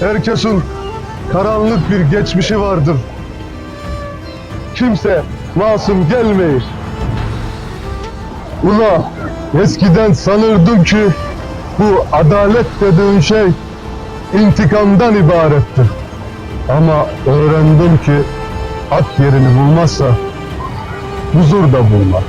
Herkesin karanlık bir geçmişi vardır. Kimse masum gelmeyir. Ula eskiden sanırdım ki bu adalet dediğin şey intikamdan ibarettir. Ama öğrendim ki hak yerini bulmazsa huzur da bulmaz.